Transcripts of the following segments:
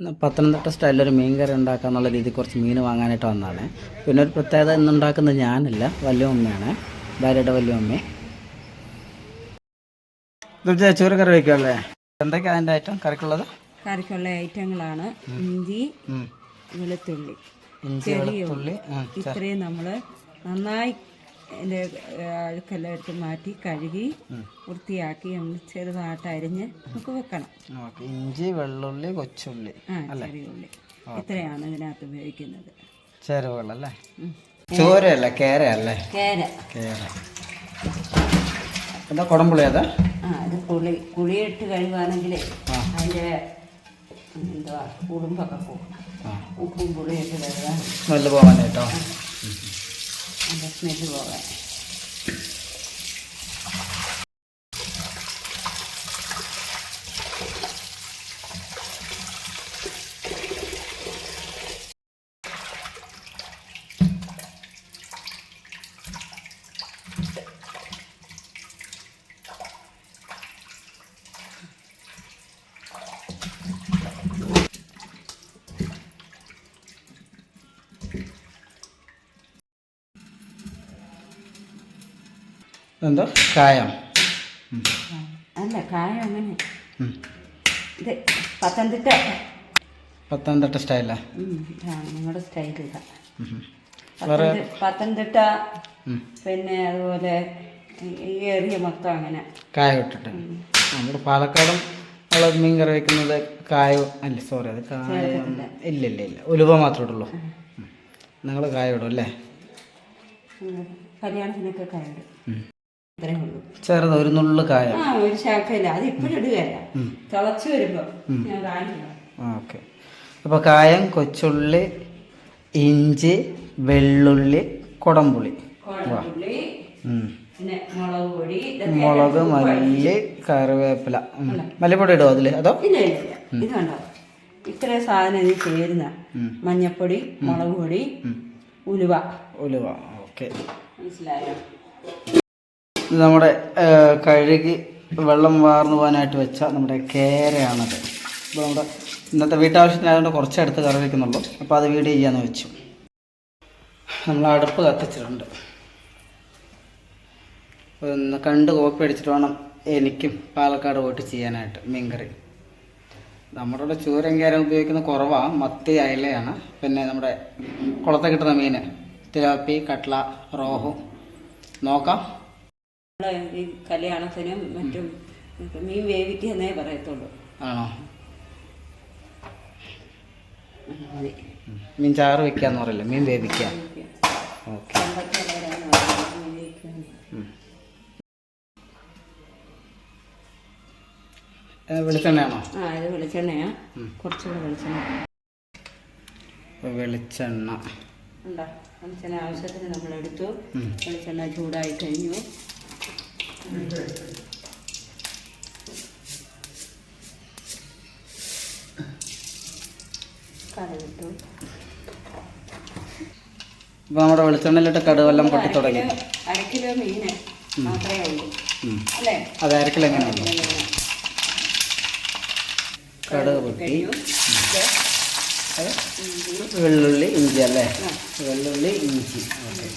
ഇന്ന് സ്റ്റൈലിൽ ഒരു മീൻ കറി ഉണ്ടാക്കുക എന്നുള്ള രീതിയിൽ കുറച്ച് മീൻ വാങ്ങാനായിട്ട് വന്നതാണ്. പിന്നെ ഒരു പ്രത്യേകത ഇന്നുണ്ടാക്കുന്നത് ഞാനല്ല വലിയ അമ്മയാണ് ഭാര്യയുടെ വലിയ അമ്മ ചോറ് കറി വയ്ക്കുമല്ലേ എന്തൊക്കെയാണ് അതിന്റെ ഐറ്റം കറിക്കുള്ളത്? കറിക്കുള്ള ഐറ്റങ്ങളാണ് ഇഞ്ചി വെളുത്തുള്ളി ഇഞ്ചി ചെറിയ ആ, ഇത്രയും നമ്മൾ നന്നായി അതിന്റെ അഴുക്കെല്ലാം എടുത്ത് മാറ്റി കഴുകി വൃത്തിയാക്കി നമ്മൾ ചെറുതായിട്ട് അരിഞ്ഞ് നമുക്ക് വെക്കണം. ഇഞ്ചി വെള്ളുള്ളി കൊച്ചുള്ളി ആ ചെറിയ ഉള്ളി ഇത്രയാണ് ഇതിനകത്ത് ഉപയോഗിക്കുന്നത്. ചേരുവകളല്ലേ ചോരയല്ല? കേരയല്ലേ? കേര. കേര. എന്താ കുടംപുളി അതാ? ആ അത് പുളി പുളിയിട്ട് കഴിയുവാണെങ്കിൽ അതിന്റെ എന്തുവാ കുടുംബൊക്കെ പോകും ഉപ്പും പുളിയിട്ട് കഴുകാൻ. സ്മെല്ല് പോകാനായിട്ടോ അതിൻ്റെ സ്മെല്ല് പോകാൻ എന്തോ? കായം. അല്ല കായം അങ്ങനെ. ഇത് പത്തനംതിട്ട. പത്തനംതിട്ട സ്റ്റൈലാ സ്റ്റൈൽ ഇതാ. ഉം. പത്തനംതിട്ട പിന്നെ അതുപോലെ ഈ- ഏരിയ മൊത്തം അങ്ങനെ. കായ ഇട്ടിട്ട്. നമ്മുടെ പാലക്കാടും ഉള്ള മീൻ കറി വെക്കുന്നത് കായം? അല്ല സോറി അത് കായ ഇല്ല ഇല്ല ഇല്ല. ഉലുവ മാത്രമേ ഇടുള്ളൂ. നിങ്ങൾ കായ ഇടും അല്ലേ? കല്യാണത്തിനൊക്കെ കായ കയറും ഇത്രേ ഉള്ളൂ. ചെറുത് ഒരു നുള്ളു കായ. ആ ഒരു ശാഖയില്ല. അത് ഇപ്പോഴും ഇടുകയല്ല. തിളച്ചു വരുമ്പോൾ ഞാൻ കാണിക്കണം ഓക്കെ. അപ്പോൾ കായം കൊച്ചുള്ളി ഇഞ്ചി വെള്ളുള്ളി കുടംപുളി. കുഴപ്പുള്ളി പിന്നെ മുളക് പൊടി ഇതൊക്കെ മുളക് മല്ലി കറിവേപ്പില. ഉം. മല്ലിപ്പൊടി ഇടുമോ അതിൽ അതോ? ഇല്ല ഇല്ല ഇല്ല. ഇത് കണ്ടോ? ഇത്രയും സാധനം ഇതിൽ ചേരുന്ന മഞ്ഞപ്പൊടി മുളക് പൊടി ഉലുവ. ഉലുവ. ഓക്കെ. മനസ്സിലായോ? ഇത് നമ്മുടെ കഴുകി വെള്ളം വാർന്നു പോകാനായിട്ട് വെച്ച നമ്മുടെ കേരയാണത്. അപ്പോൾ നമ്മുടെ ഇന്നത്തെ വീട്ടാവശ്യത്തിനായതുകൊണ്ട് കുറച്ചെടുത്ത് കറി വയ്ക്കുന്നുള്ളൂ അപ്പോൾ അത് വീഡിയോ ചെയ്യാമെന്ന് വെച്ചു. നമ്മൾ അടുപ്പ് കത്തിച്ചിട്ടുണ്ട്. ഒന്ന് കണ്ട് കോപ്പി അടിച്ചിട്ട് വേണം എനിക്കും പാലക്കാട് പോയിട്ട് ചെയ്യാനായിട്ട് മീൻകറി. നമ്മുടെ ഇവിടെ ചൂരം കേരം ഉപയോഗിക്കുന്ന കുറവാണ് മത്തി അയലയാണ്. പിന്നെ നമ്മുടെ കുളത്തെ കിട്ടുന്ന മീൻ തിലാപ്പി കട്ല റോഹു. നോക്കാം. നമ്മൾ ഈ കല്യാണത്തിനും മറ്റും മീൻ വേവിക്കുന്നേ പറയത്തുള്ളൂ. ആണോ. മീൻ ചാറ് വെക്കാന്ന് പറയില്ല? മീൻ വേവിക്കുക. ഓക്കെ. വെളിച്ചെണ്ണയാണോ? ആ ഇത് വെളിച്ചെണ്ണയാ. കുറച്ചുകൂടെ വെളിച്ചെണ്ണ. വെളിച്ചെണ്ണ. ഉണ്ടോ? വെളിച്ചെണ്ണ ആവശ്യത്തിന് നമ്മൾ എടുത്തു വെളിച്ചെണ്ണ ചൂടായി കഴിഞ്ഞു. ഇപ്പൊ നമ്മുടെ വെളിച്ചെണ്ണയിലിട്ട് കടുവെല്ലാം പൊട്ടി തുടങ്ങി. അര കിലോ മീന് മാത്രമേ ഉള്ളൂ. അല്ലേ? അത് അരക്കിൽ എങ്ങനെയുണ്ട് കടുക് പൊട്ടി. വെള്ളുള്ളി ഇഞ്ചി അല്ലേ? വെള്ളുള്ളി ഇഞ്ചി. ഓക്കെ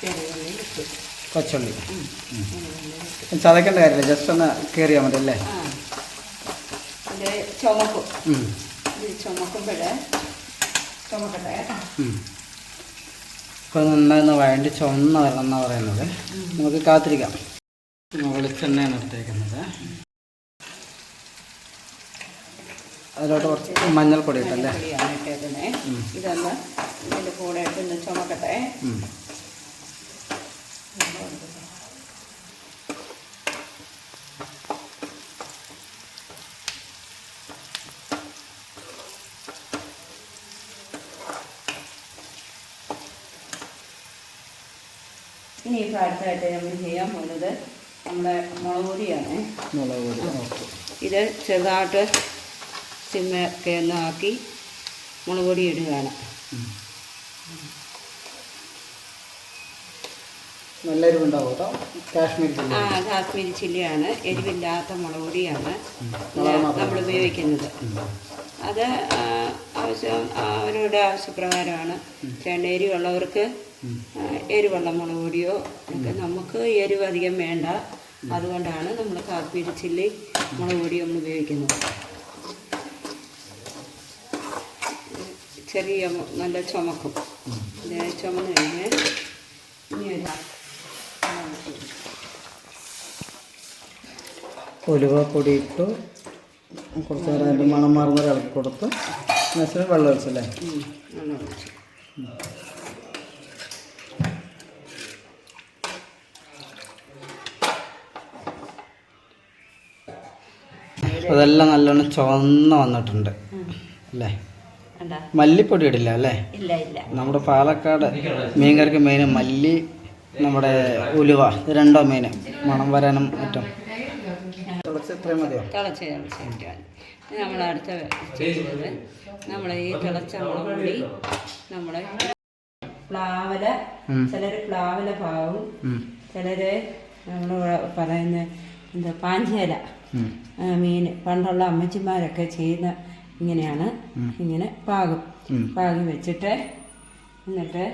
ചെറിയുള്ളി ഇട്ടു കൊച്ചുള്ളി ചതക്കേണ്ട കാര്യമില്ല ജസ്റ്റ് ഒന്ന് കയറിയാൽ മതി അല്ലേ? ചുമക്കും. ചുമക്കട്ടെ. ഇപ്പൊ നന്നായി ഒന്ന് വഴണ്ടി ചുവന്ന വരണം എന്നാണ് പറയുന്നത്. നമുക്ക് കാത്തിരിക്കാം. വെളിച്ചെണ്ണയാണ് എടുത്തേക്കുന്നത് അതിലോട്ട് കുറച്ച് മഞ്ഞൾപ്പൊടി ഇട്ടല്ലേ? ഇതിന്റെ ഇതൊന്ന് ഇതിന്റെ കൂടെ ഇട്ടൊന്ന് ചുമക്കട്ടെ. ഇനി ഇപ്പോൾ അടുത്തായിട്ട് നമ്മൾ ചെയ്യാൻ പോകുന്നത് നമ്മുടെ മുളക് പൊടിയാണ് മുളക് പൊടി ഇത് ചെറുതായിട്ട് സിമ്മൊക്കെ ഒന്ന് ആക്കി മുളക് പൊടി ഇടുകയാണ് നല്ല എരിവുണ്ടാവും കേട്ടോ. കാശ്മീരി ചില്ലി ആ കാശ്മീരി ചില്ലിയാണ്. എരിവില്ലാത്ത മുളക് പൊടിയാണ് നമ്മൾ ഉപയോഗിക്കുന്നത്. അത് ആവശ്യം അവരുടെ ആവശ്യപ്രകാരമാണ്. ചേണ്ട എരിവുള്ളവർക്ക് എരിവുള്ള മുളക് പൊടിയോ ഒക്കെ നമുക്ക് എരിവ് അധികം വേണ്ട. അതുകൊണ്ടാണ് നമ്മൾ കാശ്മീരി ചില്ലി മുളക് പൊടി നമ്മൾ ഉപയോഗിക്കുന്നത്. ചെറിയ നല്ല ചുമക്കും. ചുമന്ന് കഴിഞ്ഞ് ഇനി ഒരു ഉലുവപ്പൊടി ഇട്ടു കുറച്ച് നേരം അതിന്റെ മണം മാറുന്ന ഇളക്കി കൊടുത്തു. എന്നുവെച്ചാൽ വെള്ളം ഒഴിച്ചല്ലേ? അതെല്ലാം നല്ലോണം ചുവന്ന വന്നിട്ടുണ്ട്. അല്ലേ? മല്ലിപ്പൊടി ഇടില്ല അല്ലേ? നമ്മുടെ പാലക്കാട് മീൻകറിക്ക് മെയിൻ മല്ലി നമ്മുടെ ഉലുവ രണ്ടോ മീൻ മണം വരാനും മറ്റും. ഇത്രയും മതിയോ തിളച്ച് തിളച്ച് കിട്ടാൻ നമ്മൾ അടുത്ത ചെയ്യുന്നത് നമ്മൾ ഈ തിളച്ച മുളക് പൊടി നമ്മൾ പ്ലാവല. ചിലർ പ്ലാവല പാവും. ചിലർ നമ്മൾ പറയുന്ന എന്താ പാഞ്ചേല. മീൻ പണ്ടുള്ള അമ്മച്ചിമാരൊക്കെ ചെയ്യുന്ന ഇങ്ങനെയാണ് ഇങ്ങനെ പാകും. പാകി വെച്ചിട്ട് എന്നിട്ട്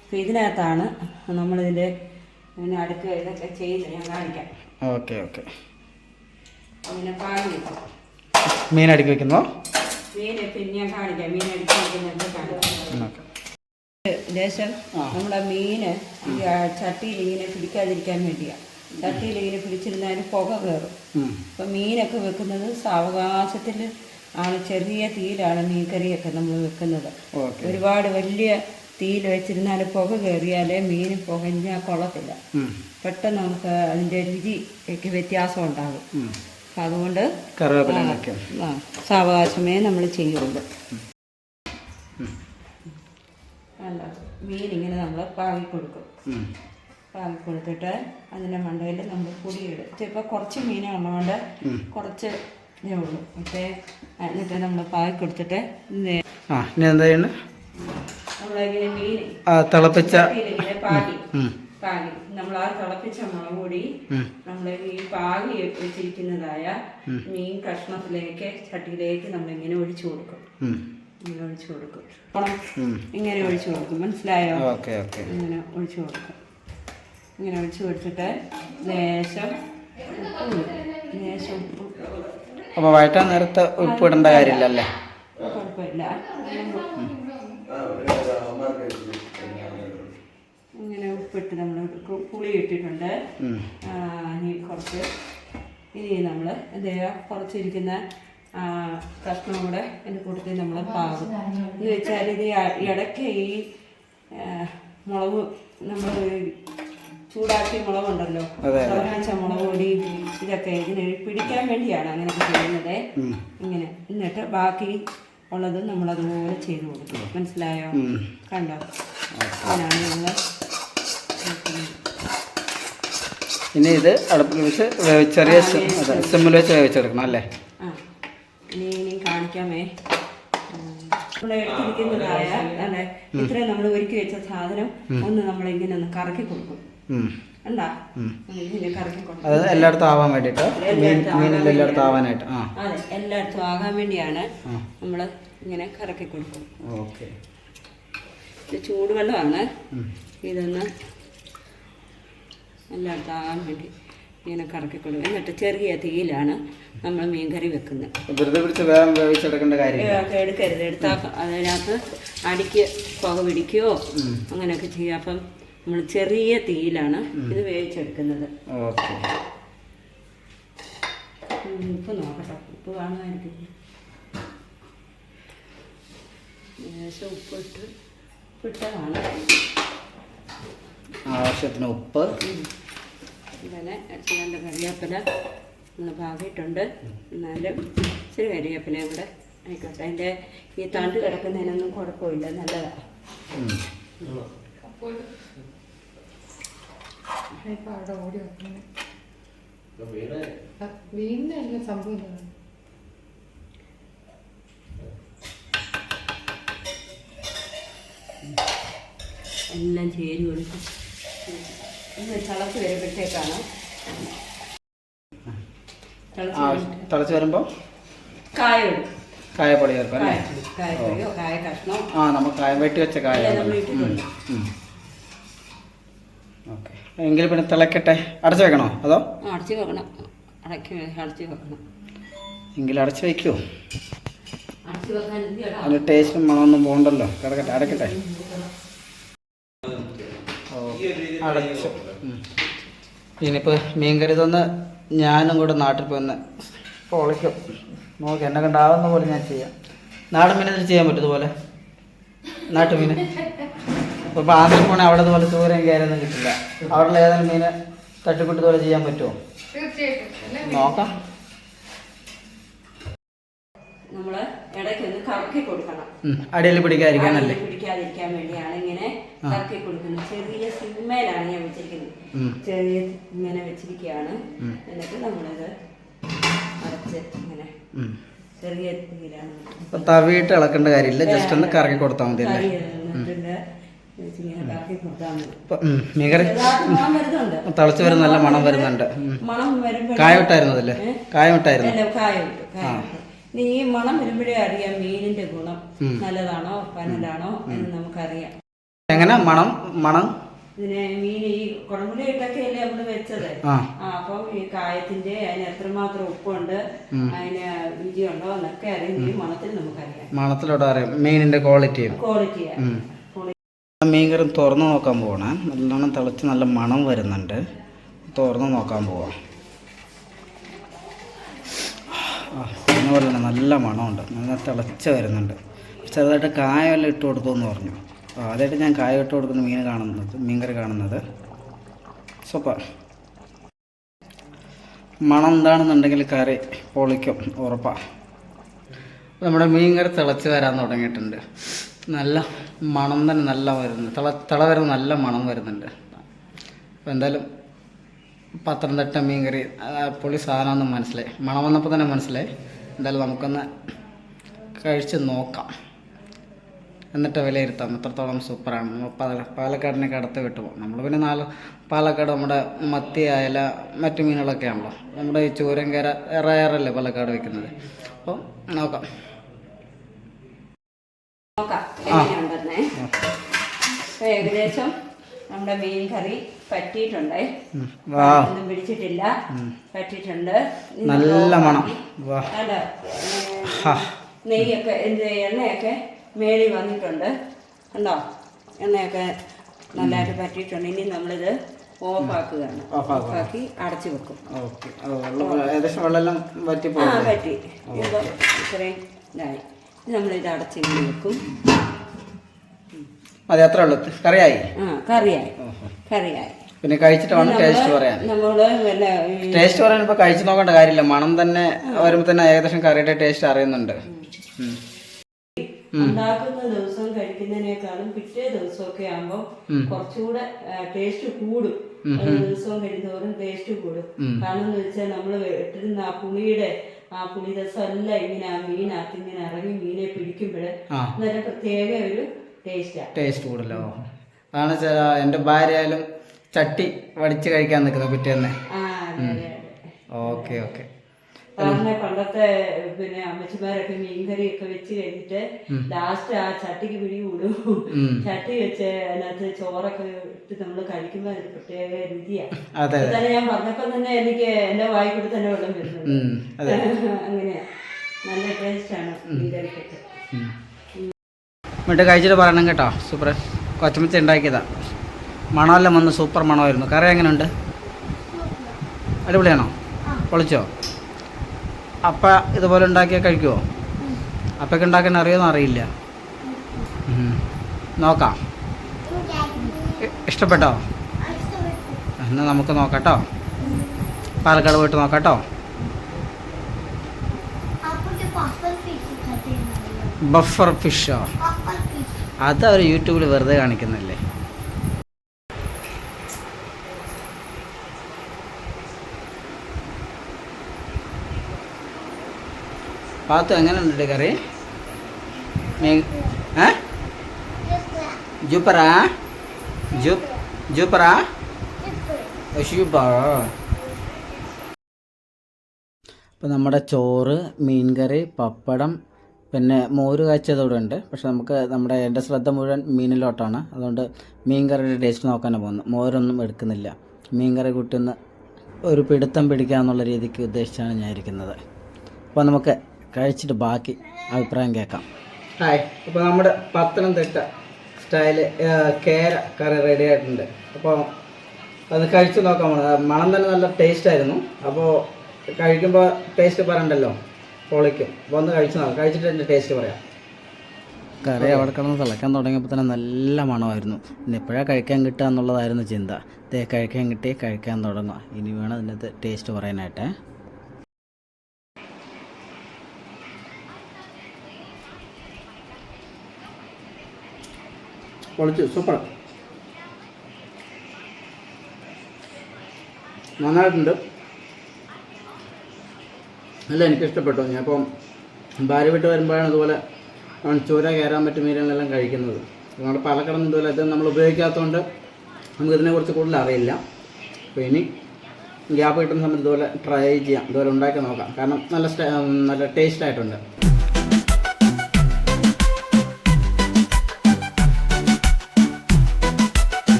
ഇപ്പം ഇതിനകത്താണ് നമ്മളിതിന്റെ അടുക്കുക ഇതൊക്കെ ചെയ്യുന്നത് ഞാൻ കാണിക്കാം ഓക്കെ ഓക്കെ അങ്ങനെ പാകി വെക്കും മീൻ അടുക്കി വെക്കുന്നു? മീൻ പിന്നെ ഞാൻ കാണിക്കാം. മീൻ അടുക്കി വെക്കുന്നത് കാണിക്കാം. ഓക്കെ. ദേശം നമ്മുടെ മീന് ഈ ചട്ടിയിൽ ഇങ്ങനെ പിടിക്കാതിരിക്കാൻ വേണ്ടിയാണ് ചട്ടിയിൽ ഇങ്ങനെ പിടിച്ചിരുന്നാൽ പുക കയറും അപ്പൊ മീനൊക്കെ വെക്കുന്നത് സാവകാശത്തിൽ ആണ്. ചെറിയ തീയിലാണ് മീൻകറിയൊക്കെ നമ്മൾ വെക്കുന്നത്. ഒരുപാട് വലിയ തീയിൽ വെച്ചിരുന്നാൽ പുക കയറിയാലേ മീൻ പുകഞ്ഞാൽ കൊള്ളത്തില്ല. പെട്ടെന്ന് നമുക്ക് അതിന്റെ രുചിക്ക് വ്യത്യാസം ഉണ്ടാകും. അതുകൊണ്ട് കറിവേപ്പില ആ സാവകാശമേ നമ്മൾ ചെയ്യുള്ളൂ. അല്ല മീൻ ഇങ്ങനെ നമ്മൾ പാകി കൊടുക്കും. പാകി കൊടുത്തിട്ട് അതിന്റെ മണ്ടയിൽ നമ്മൾ പൊടിയിടും. ചിലപ്പോൾ കുറച്ച് മീനുള്ളതുകൊണ്ട് കുറച്ച് ഇതേ ഉള്ളൂ. മറ്റേ എന്നിട്ട് നമ്മൾ പാകി കൊടുത്തിട്ട് ആ ഇനി എന്താ ചെയ്യണ്ടേ? നമ്മളിങ്ങനെ മീൻ തിളപ്പിച്ച പാകി. പാകി നമ്മൾ ആ തിളപ്പിച്ച മുളക് പൊടി നമ്മൾ ഈ പാകി വെച്ചിരിക്കുന്നതായ മീൻ കഷ്ണത്തിലേക്ക് ചട്ടിയിലേക്ക് നമ്മളിങ്ങനെ ഒഴിച്ചു കൊടുക്കും. ഇങ്ങനെ ഒഴിച്ചു കൊടുക്കും. ഇങ്ങനെ ഒഴിച്ചു കൊടുക്കും. മനസ്സിലായോ? ഇങ്ങനെ ഒഴിച്ചു കൊടുക്കും. ഇങ്ങനെ ഒഴിച്ചു കൊടുത്തിട്ട് ലേശം ഉപ്പ്. ലേശം ഉപ്പ്. അപ്പോൾ വഴറ്റാൻ നേരത്തെ ഉപ്പ് ഇടേണ്ട കാര്യമില്ലല്ലേ? കുഴപ്പമില്ല ഇങ്ങനെ ഉപ്പിട്ട് നമ്മൾ പുളി ഇട്ടിട്ടുണ്ട്. ഇനി കുറച്ച് ഇനി നമ്മൾ എന്ത് ചെയ്യുക കുറച്ചിരിക്കുന്ന കഷ്ണം കൂടെ അതിന്റെ കൂട്ടത്തിൽ നമ്മൾ പാകും. എന്ന് വെച്ചാൽ ഇത് ഇടയ്ക്ക് ഈ മുളക് നമ്മൾ ചൂടാക്കിയ മുളകുണ്ടല്ലോ. തിളപ്പിച്ച മുളക് പൊടി ഇതൊക്കെ ഇതിന് പിടിക്കാൻ വേണ്ടിയാണ് അങ്ങനെ ചെയ്യുന്നത്. ഇങ്ങനെ. എന്നിട്ട് ബാക്കി ഉള്ളത് നമ്മളതുപോലെ ചെയ്ത് കൊടുക്കും. മനസ്സിലായോ? കണ്ടോ? അങ്ങനെയാണ് ഞങ്ങൾ ഇനി ഇത് അടുപ്പിൽ വെച്ച് ചെറിയ സിമ്മിൽ വെച്ച് വേവിച്ചെടുക്കണം അല്ലേ? കാണിക്കാമേ. ഇത്രയും നമ്മൾ ഒരുക്കി വെച്ച സാധനം ഒന്ന് നമ്മൾ ഇങ്ങനെ ഒന്ന് കറക്കി കൊടുക്കും. എല്ലായിടത്തും ആവാൻ മീനിൽ എല്ലായിടത്തും ആവാനായിട്ട്. അതെ എല്ലായിടത്തും ആകാൻ വേണ്ടിയാണ്. നമ്മൾ ഇങ്ങനെ കറക്കി കൊടുക്കും. ഓക്കെ. ഇത് ചൂടുവെള്ളമാണ്. ഇതൊന്ന് എല്ലായിടത്തും ആകാൻ വേണ്ടി ഇങ്ങനെ കറക്കി കൊടുക്കും എന്നിട്ട് ചെറിയ തീയിലാണ് നമ്മൾ മീൻകറി വെക്കുന്നത്. വെറുതെ പിടിച്ച് വേഗം വേവിച്ചെടുക്കേണ്ട എടുക്കരുത്. എടുത്താൽ അതിനകത്ത് അടിക്ക് പുക പിടിക്കുകയോ അങ്ങനെയൊക്കെ ചെയ്യുക. അപ്പം നമ്മൾ ചെറിയ തീയിലാണ് ഇത് വേവിച്ചെടുക്കുന്നത്. ഉപ്പ് നോക്കട്ടെ. ഉപ്പ് കാണുമായിരിക്കും. ഏകദേശം ഉപ്പിട്ട് ഉപ്പിട്ടതാണ് ആവശ്യത്തിന് ഉപ്പ്. ഇങ്ങനെ രണ്ട് കറിവേപ്പില ഒന്ന് പാകിയിട്ടുണ്ട്. എന്നാലും ഇച്ചിരി കരിവേപ്പിലയും ഇവിടെ ആയിക്കോട്ടെ. അതിന്റെ ഈ തണ്ട് കിടക്കുന്നതിനൊന്നും കുഴപ്പമില്ല. നല്ലതാണ് സംഭവം. എല്ലാം ചേരി ഇത് തിളച്ച് വരുമ്പോഴത്തേക്കാണ്. തിളച്ച് വരുമ്പോൾ കായ കായപ്പൊടി. ചേർക്കാം അല്ലേ? കായപ്പൊടിയോ കായ കഷ്ണോ? ആ കായ വെട്ടി വെച്ച കായ ഓക്കെ. എങ്കിൽ പിന്നെ തിളക്കട്ടെ. അടച്ചു വെക്കണോ? അതോ? അടച്ച് വെക്കണം. അടക്കി അടച്ച് വെക്കണം. എങ്കിൽ അടച്ചു വയ്ക്കുമോ? അതിന്റെ ടേസ്റ്റും മണമൊന്നും പോകണ്ടല്ലോ. കിടക്കട്ടെ അടക്കട്ടെ അടച്ചു. ഇനിയിപ്പോൾ മീൻകറി തന്ന് ഞാനും കൂടെ നാട്ടിൽ പോയി ഒന്ന് പൊളിക്കും. നോക്ക് എന്നെ കണ്ടാവുന്ന പോലെ ഞാൻ ചെയ്യാം. നാടൻ മീൻ ഇതിൽ ചെയ്യാൻ പറ്റും ഇതുപോലെ? നാട്ടു മീൻ? ഇപ്പോൾ ആന്ധ്രയിൽ പോണേ അവിടെ ഇതുപോലെ ചൂരയും കയറൊന്നും കിട്ടില്ല. അവിടെ ഏതെങ്കിലും മീൻ തട്ടിക്കൂട്ടി ഇതുപോലെ ചെയ്യാൻ പറ്റുമോ നോക്കാം. അടിയിൽ പിടിക്കാതിരിക്കാനല്ലേ പിടിക്കാതിരിക്കാൻ വേണ്ടിയാണ് ഇങ്ങനെ കൊടുക്കുന്നു. ചെറിയ സിമ്മയിലാണ് ഞാൻ വെച്ചിരിക്കുന്നത്. ചെറിയ ഇങ്ങനെ വെച്ചിരിക്കുകയാണ്. എന്നിട്ട് നമ്മളിത് അടച്ച് ഇങ്ങനെ ചെറിയ തീയിലാണ് തവിയിട്ട് ഇളക്കേണ്ട കാര്യമില്ല. ജസ്റ്റ് ഒന്ന് കറക്കി കൊടുത്താൽ മതി തിളച്ച് വരുന്ന നല്ല മണം വരുന്നുണ്ട്. വരുമ്പോഴേ കായമിട്ടായിരുന്നു. ഇനി ഈ മണം വരുമ്പോഴേ അറിയാം മീനിന്റെ ഗുണം നല്ലതാണോ പനലാണോ എന്ന് നമുക്കറിയാം. എങ്ങനെ മണം മണം. ഇതിനെ മീൻ ഈ കുടംപുളി ഇട്ടൊക്കെയല്ലേ നമ്മൾ വെച്ചത്. ആ. അപ്പം ഈ കായത്തിന്റെ അതിന് എത്രമാത്രം ഉപ്പുണ്ട്. അതിന് രുചിയുണ്ടോ എന്നൊക്കെ അറിയാം. ഈ മണത്തിൽ നമുക്കറിയാം. മണത്തിലോട്ട് അറിയാം. മീനിന്റെ ക്വാളിറ്റി ക്വാളിറ്റി. മീൻകറി തുറന്നു നോക്കാൻ പോകണേ നല്ലോണം തിളച്ച് നല്ല മണം വരുന്നുണ്ട്. തുറന്നു നോക്കാൻ പോവാം. പറഞ്ഞ പോലെ നല്ല മണമുണ്ട്. നല്ല തിളച്ച് വരുന്നുണ്ട്. ചെറുതായിട്ട് കായെല്ലാം ഇട്ട് കൊടുത്തു എന്ന് പറഞ്ഞു. ആദ്യമായിട്ട് ഞാൻ കായ ഇട്ട് കൊടുക്കുന്ന മീൻ കാണുന്നത് മീൻകറി കാണുന്നത്. സൂപ്പർ. മണം എന്താണെന്നുണ്ടെങ്കിൽ കറി പൊളിക്കും ഉറപ്പാ. നമ്മുടെ മീൻകറി തിളച്ച് വരാൻ തുടങ്ങിയിട്ടുണ്ട്. നല്ല മണം തന്നെ നല്ല വരുന്നു. തിള തിള വരുന്ന നല്ല മണം വരുന്നുണ്ട്. അപ്പോൾ എന്തായാലും പത്തനംതിട്ട മീൻകറി പൊളി സാധനമൊന്നും മനസ്സിലായി. മണം വന്നപ്പോൾ തന്നെ മനസ്സിലായി. എന്തായാലും നമുക്കൊന്ന് കഴിച്ച് നോക്കാം. എന്നിട്ട് വിലയിരുത്താം. എത്രത്തോളം സൂപ്പറാണ്. പാലക്കാടിനൊക്കെ അടുത്ത് വിട്ടു പോകും. നമ്മൾ പിന്നെ നാല് പാലക്കാട് നമ്മുടെ മത്തി അയല മറ്റു മീനുകളൊക്കെ ആണല്ലോ. നമ്മുടെ ഈ ചൂരങ്കര റയറല്ലേ പാലക്കാട് വെക്കുന്നത് അപ്പോൾ നോക്കാം. ഏകദേശം നമ്മുടെ മീൻ കറി പറ്റിയിട്ടുണ്ട്. ഒന്നും പിടിച്ചിട്ടില്ല. പറ്റിയിട്ടുണ്ട്. നല്ല മണം. നെയ്യൊക്കെ എന്ത് എണ്ണയൊക്കെ? മേളി വന്നിട്ടുണ്ട്. കണ്ടോ? എണ്ണയൊക്കെ നല്ലതായിട്ട് പറ്റിയിട്ടുണ്ട്. ഇനി നമ്മളിത് ഓഫാക്കുകയാണ്. ഓഫാക്കി അടച്ചു വെക്കും. ഏകദേശം വെള്ളം പറ്റി ആ പറ്റി. ഇത്രയും ഇതായി. നമ്മളിത് അടച്ചു വെക്കും. അതെ അത്ര ഉള്ളൂ. കറിയായി? ആ കറിയായി. കറിയായി. പിന്നെ കഴിച്ചിട്ട് വേണം ടേസ്റ്റ് പറയാൻ. ടേസ്റ്റ് പറയാൻ ഇപ്പൊ കഴിച്ചു നോക്കേണ്ട കാര്യമില്ല. മണം തന്നെ വരുമ്പോ തന്നെ ഏകദേശം കറിയുടെ ടേസ്റ്റ് അറിയുന്നുണ്ട്. ഉണ്ടാക്കുന്ന ദിവസം കഴിക്കുന്നതിനേക്കാളും പിറ്റേ ദിവസമൊക്കെ ആകുമ്പോൾ കുറച്ചുകൂടെ ടേസ്റ്റ് കൂടും. ദിവസവും കഴിയുന്നതോറും ടേസ്റ്റ് കൂടും. കാരണം എന്ന് വെച്ചാൽ നമ്മൾ ഇട്ടിരുന്ന ആ പുളിയുടെ ആ പുളി രസം എല്ലാം ഇങ്ങനെ ആ മീനകത്ത് ഇങ്ങനെ ഇറങ്ങി മീനെ പിടിക്കുമ്പോൾ നല്ല പ്രത്യേക ഒരു ടേസ്റ്റാ ടേസ്റ്റ് കൂടുതലോ? അതാണ് ചില എന്റെ ഭാര്യ ആയാലും ചട്ടി വടിച്ച് കഴിക്കാൻ നിൽക്കുന്നത് പിറ്റേന്ന് ഓക്കെ ഓക്കെ. സാറിനെ പണ്ടത്തെ പിന്നെ അമ്മച്ചിമാരൊക്കെ മീൻകറിയൊക്കെ വെച്ച് കഴിഞ്ഞിട്ട് ലാസ്റ്റ് ആ ചട്ടിക്ക് പിടി കൂടും. ചട്ടി വെച്ച് അതിനകത്ത് ചോറൊക്കെ ഇട്ട് നമ്മൾ കഴിക്കുന്ന ഒരു പ്രത്യേക രുചിയാ. അതെ അതെ. തന്നെ ഞാൻ പറഞ്ഞപ്പോൾ തന്നെ എനിക്ക് എന്റെ വായി കൂടി തന്നെ വെള്ളം വരുന്നുണ്ട്. അതെ. അങ്ങനെയാ. നല്ല ടേസ്റ്റ് ആണ് മീൻകറിക്കൊക്കെ. എന്നിട്ട് കഴിച്ചിട്ട് പറയണം കേട്ടോ സൂപ്പർ കൊച്ചമ്മച്ച ഉണ്ടാക്കിയതാ. മണമെല്ലാം വന്ന് സൂപ്പർ മണമായിരുന്നു. കറി എങ്ങനെയുണ്ട് അടിപൊളിയാണോ? പൊളിച്ചോ? അപ്പ ഇതുപോലെ ഉണ്ടാക്കിയാൽ കഴിക്കുമോ അപ്പൊക്കെ ഉണ്ടാക്കാൻ അറിയുമെന്ന് അറിയില്ല. നോക്കാം. ഇഷ്ടപ്പെട്ടോ? എന്നാൽ നമുക്ക് നോക്കാട്ടോ. പാലക്കാട് പോയിട്ട് നോക്കാട്ടോ. ബഫർ ഫിഷോ? അത് അവർ യൂട്യൂബിൽ വെറുതെ കാണിക്കുന്നില്ലേ? പാത്തു എങ്ങനെയുണ്ട് കറി? ജൂപ്പറ ഏ? ജൂപ്പറാ? ജൂ ജൂപ്പറാ? അപ്പോൾ നമ്മുടെ ചോറ് മീൻകറി പപ്പടം പിന്നെ മോര് കാച്ചതോടെ ഉണ്ട്. പക്ഷെ നമുക്ക് നമ്മുടെ എന്റെ ശ്രദ്ധ മുഴുവൻ മീനിലോട്ടാണ്. അതുകൊണ്ട് മീൻ കറിയുടെ ടേസ്റ്റ് നോക്കാനാണ് പോകുന്നത്. മോരൊന്നും എടുക്കുന്നില്ല. മീൻ കറി കൂട്ടുന്ന ഒരു പിടുത്തം പിടിക്കാന്നുള്ള രീതിക്ക് ഉദ്ദേശിച്ചാണ് ഞാൻ ഇരിക്കുന്നത് അപ്പോൾ നമുക്ക് കഴിച്ചിട്ട് ബാക്കി അഭിപ്രായം കേൾക്കാം. ഹായ് അപ്പോൾ നമ്മുടെ പത്തനംതിട്ട സ്റ്റൈൽ കേര കറി റെഡി ആയിട്ടുണ്ട്. അപ്പോൾ അത് കഴിച്ചു നോക്കാം മണം തന്നെ നല്ല ടേസ്റ്റ് ആയിരുന്നു. അപ്പോൾ കഴിക്കുമ്പോൾ ടേസ്റ്റ് പറയണ്ടല്ലോ പൊളിക്കും. അപ്പോൾ ഒന്ന് കഴിച്ചു നോക്കാം. കഴിച്ചിട്ട് എന്റെ ടേസ്റ്റ് പറയാം. കറി അവിടെ കിടന്ന് തിളക്കാൻ തുടങ്ങിയപ്പോൾ തന്നെ നല്ല മണമായിരുന്നു. ഇനി എപ്പോഴാണ് കഴിക്കാൻ കിട്ടുക എന്നുള്ളതായിരുന്നു ചിന്ത. ഇതേ കഴിക്കാൻ കിട്ടി കഴിക്കാൻ തുടങ്ങുക ഇനി വേണം അതിന്റെ ടേസ്റ്റ് പറയാനായിട്ട്. പൊളിച്ചു സൂപ്പർ. നന്നായിട്ടുണ്ട്. അല്ല എനിക്കിഷ്ടപ്പെട്ടു. ഇപ്പം ഭാര്യ വിട്ട് വരുമ്പോഴാണ് ഇതുപോലെ ചൂര കയറാൻ പറ്റും മീനുകളെല്ലാം കഴിക്കുന്നത്. നമ്മുടെ പാലക്കാടൊന്നും ഇതുപോലെ ഇത് നമ്മൾ ഉപയോഗിക്കാത്തതുകൊണ്ട് നമുക്കിതിനെക്കുറിച്ച് കൂടുതൽ അറിയില്ല. അപ്പോൾ ഇനി ഗ്യാപ്പ് കിട്ടുന്ന സമയത്ത് ഇതുപോലെ ട്രൈ ചെയ്യാം. ഇതുപോലെ ഉണ്ടാക്കി നോക്കാം. കാരണം നല്ല നല്ല ടേസ്റ്റ് ആയിട്ടുണ്ട്.